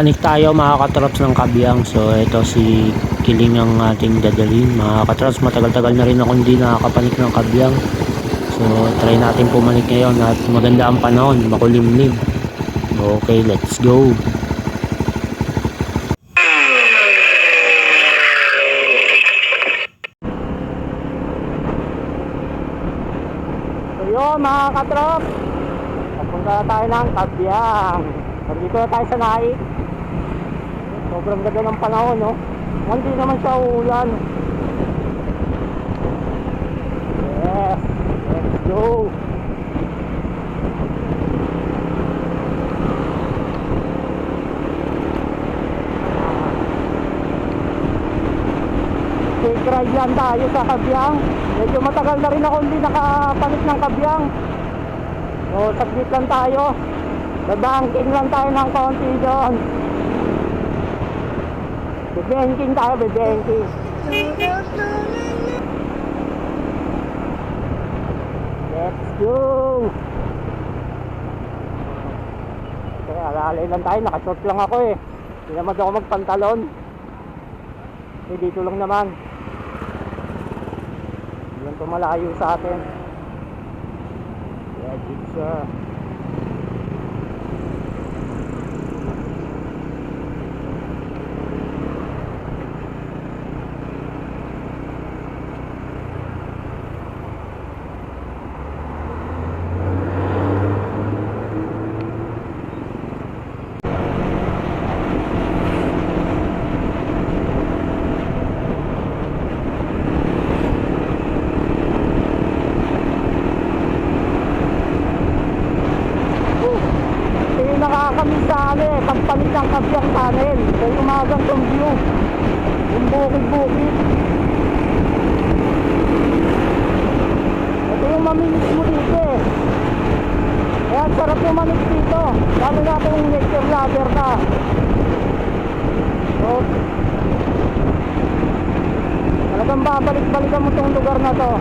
Panik tayo mga katrops ng kabyang. So ito si Kiling ang ating dadalhin. Mga katrops matagal-tagal na rin ako hindi nakakapanik ng kabyang. So try natin pumanik ngayon at maganda ang panahon, makulimlim. Okay, let's go. So yun mga katrop, papunta na tayo ng Kabyang. Nandito na tayo sa Naik. Sobrang ganda ng panahon, no? Hindi naman siya uulan. Yes, let's go. Take ride lang tayo sa Kabyang. Medyo matagal na rin ako hindi nakapalit ng Kabyang. So, saglit lang tayo. Babanking lang tayo ng konti doon. Bebenking tayo, bebenking. Let's go! Kaya alalay lang tayo, nakashort lang ako eh. Hindi naman ako magpantalon. Eh, dito lang naman. Hindi lang tumalayo sa atin. Yeah, pizza. Ito yung nakakamiss pagpalit ng kabyang tunnel. Kaya umagang tong view. Yung bukid-bukid. Ito yung maminis mo dito eh. Kaya sarap pumanik dito. Lalo na kung nature lover ka. So, talagang babalik-balikan mo tong lugar na to.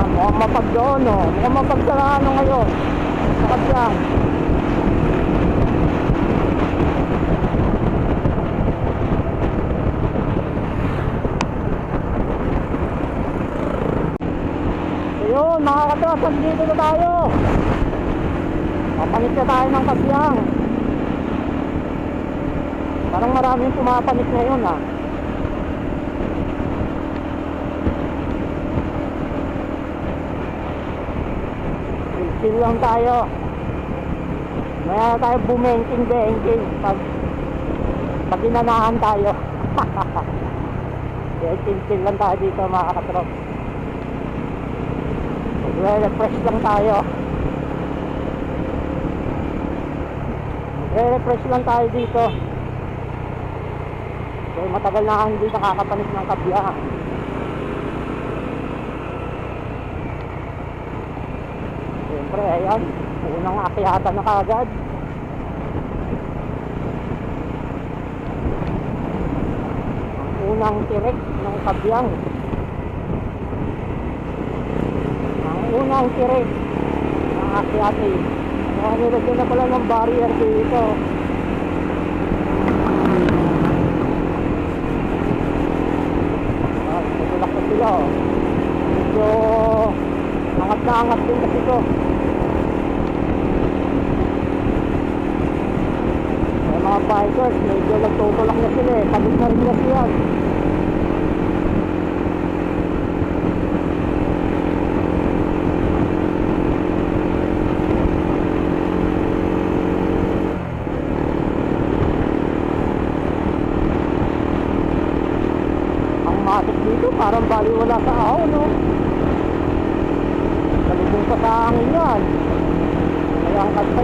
Yan, mukhang mapag doon, oh. Mukhang mapag sa ano ngayon. Sa kabyang. Ayun, mga katras, dito na tayo. Papanik na tayo ng kabyang. Parang maraming pumapanik ngayon, ah. Chill lang tayo. Maya tayo bumengking-bengking pag pag inanahan tayo. Kaya chill-chill lang tayo dito mga katrop. Magre-refresh lang tayo. Magre-refresh lang tayo dito. Kaya matagal na hindi nakakapanik ng kabiyahan. Siyempre, ayan. Unang akyatan na kagad. Ang unang tirik ng kabyang. Ang unang tirik ng akyati. Mga nilagyan na pala ng barrier dito. Tutulak na sila oh. Medyo angat na angat din kasi to. Mga bikers, medyo nagtutulak na sila eh. Pagod na rin yan. Ang matik dito, parang baliwala sa ahon, no? Salubong pa sa hangin yan. May angkat pa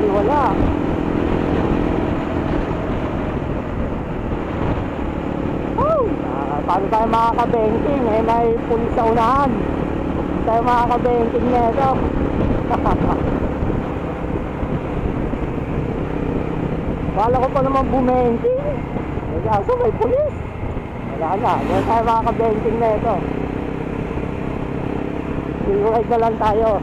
baliwala. Oh! Paano tayo makakabengking? Eh, may pulis sa unahan. Hindi tayo makakabengking nito. Kala ko pa naman bumenting. Eh, kaso may pulis. Wala na. Wala tayo makakabenting na ito. Siluride na lang tayo.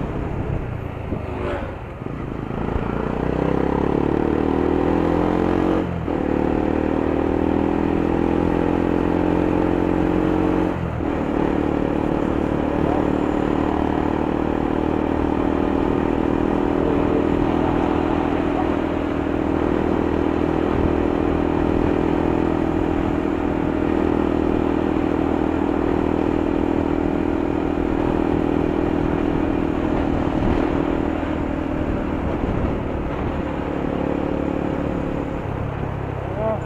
Yes.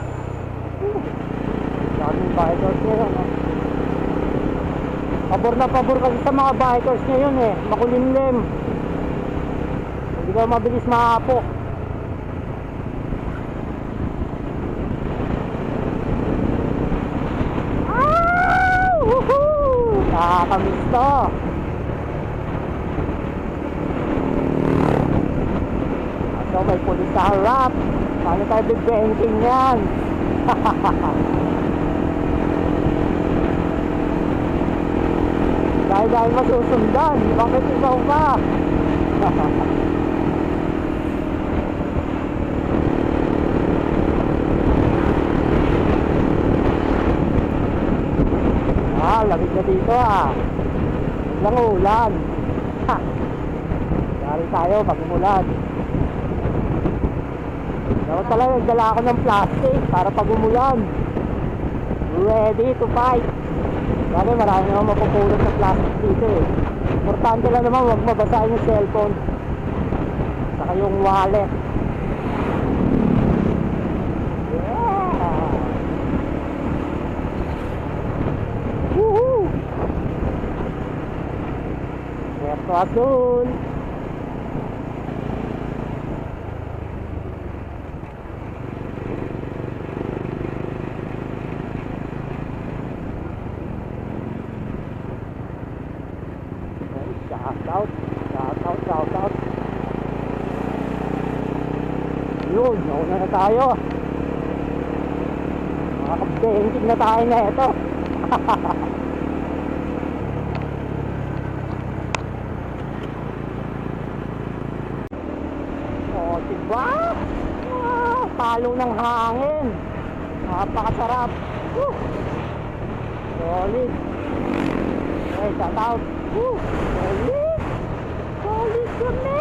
Daming bikers ngayon. ah. Pabor na pabor kasi sa mga bikers ngayon eh. Makulimlim. Hindi ka mabilis maapok. Ah! Nakakamiss to. So may pulis sa harap. Paano tayo bibenting yan? dahil dahil masusundan, bakit ikaw pa? ah, lamig na dito ah. Lang ulan. Ha! Tayo pag umulan. Dapat pala nagdala ako ng plastic para pag umulan. Ready to fight. Dati marami naman mapupulot sa plastic dito eh. Importante lang naman huwag mabasahin yung cellphone. Saka yung wallet. Yeah! Woohoo! Puerto Azul! Shout out, shout out, shout out. Yun, nauna na tayo. Makakabengking na tayo na ito. o, diba? Ah, palo ng hangin. Napakasarap. Woo! Solid. Hey, shout out. Woo! Solid! Solid naman!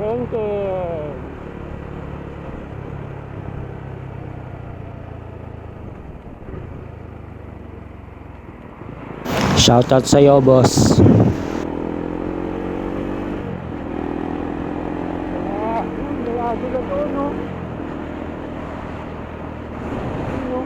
Thank you. Shoutout sa'yo, boss. Eh, may agila to, no? Ano?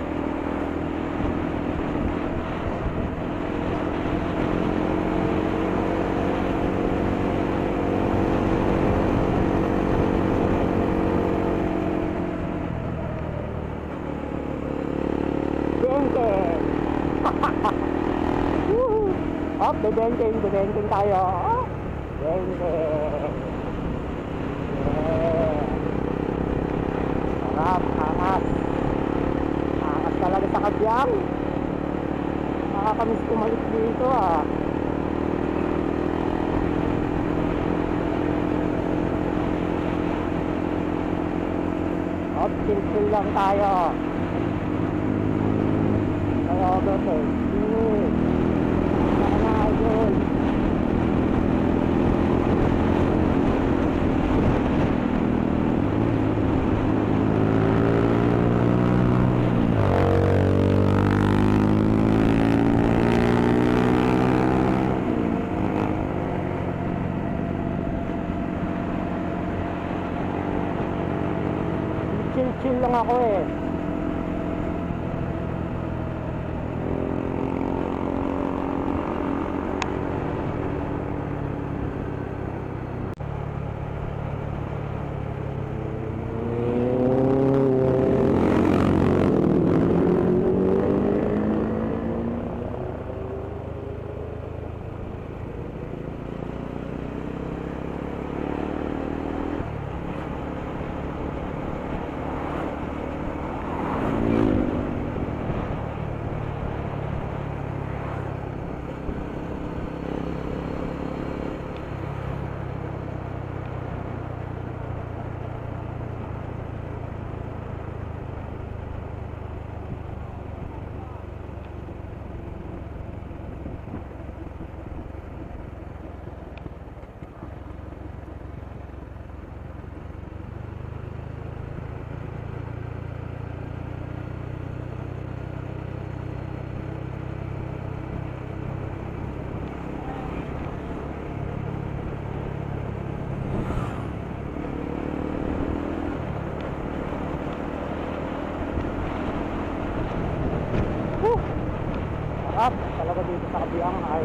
Bengkel! Woohoo! Bebengking, bebengking tayo. Bengkel! Yeah! Sarap, angas. Angas talaga sa kabyang. Nakakamiss kumalik dito ah. Oh, chill-chill lang tayo. Kaya ako to. Hmm. Sana idol. Chill-chill lang ako eh.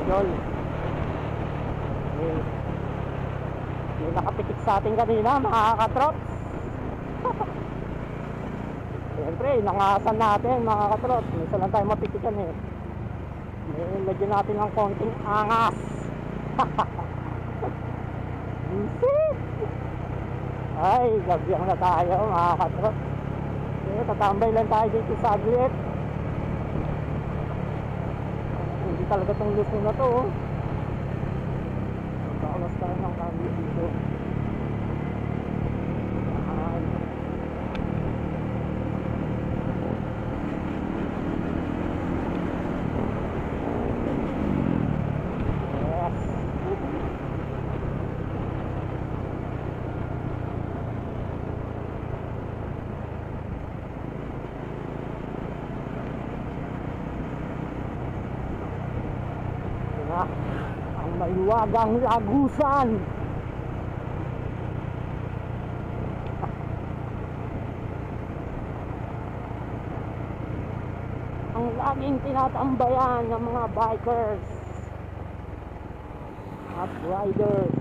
Idol. May, may nakapitik sa atin kanina, mga katrops. Siyempre, nangasan natin mga katrops. Minsan lang tayo mapitikan eh. May lagyan natin ng konting angas. Ay, gabyang na tayo mga katrops. Kaya tatambay lang tayo dito sa aglit. Hindi talaga tong luso na to. oh. Bakalas tayo ng kami dito. Ay. Yes. Ito na, ang maliwagang lagusan. ang laging tinatambayan ng mga bikers at riders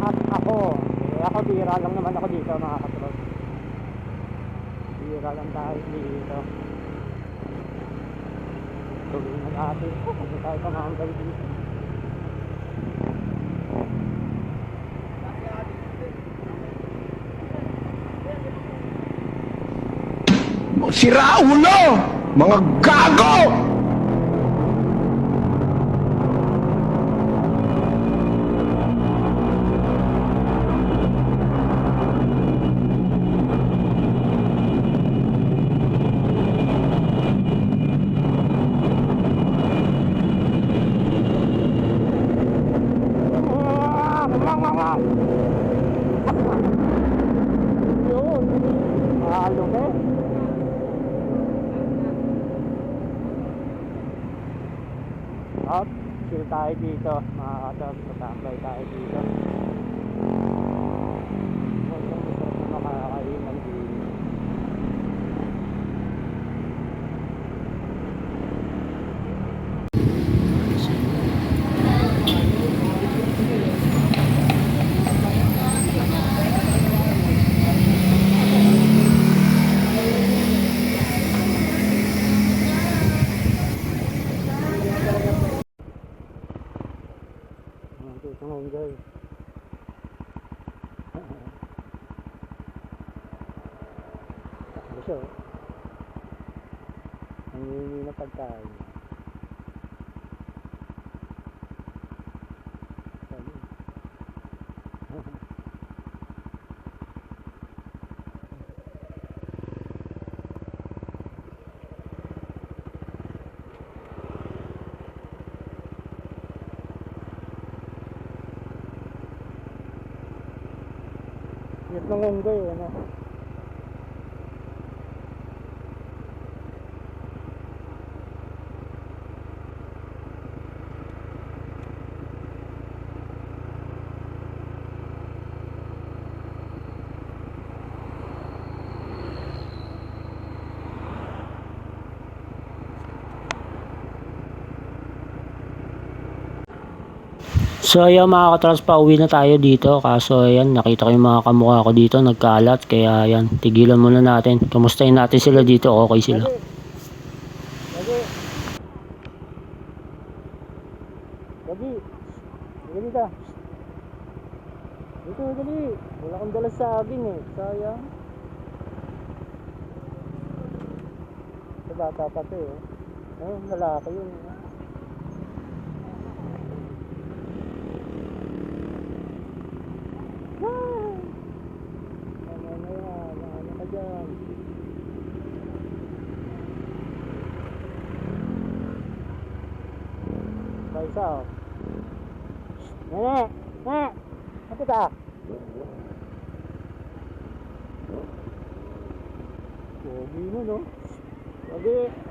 at ako. Eh, ako bira lang naman ako dito mga katrol bira lang tayo dito. Tuloy na natin. Hindi tayo kamambay dito Sira ulo! Mga gago! Tayo dito. Mga katab, matambay tayo dito. Magandang masarap na makakainan dito. Mga dito ng enjoy. Ano siya oh. Ang hihingin na pagkain. Sabi. Yun ng unggoy, ano? So ayan mga katrans, pauwi na tayo dito. Kaso ayan, nakita ko yung mga kamukha ko dito, nagkalat. Kaya ayan, tigilan muna natin. Kumustahin natin sila dito, okay sila. Lagi. Lagi. Lagi dito. Dito. Wala kang dala sa aging eh. Sayang. Sa bata pa to eh. Ayun, lalaki yun. eh. Ah! Ano na yan? Ano ka dyan? Sa isa oh. Nene! Nene! Ano no? Pogi!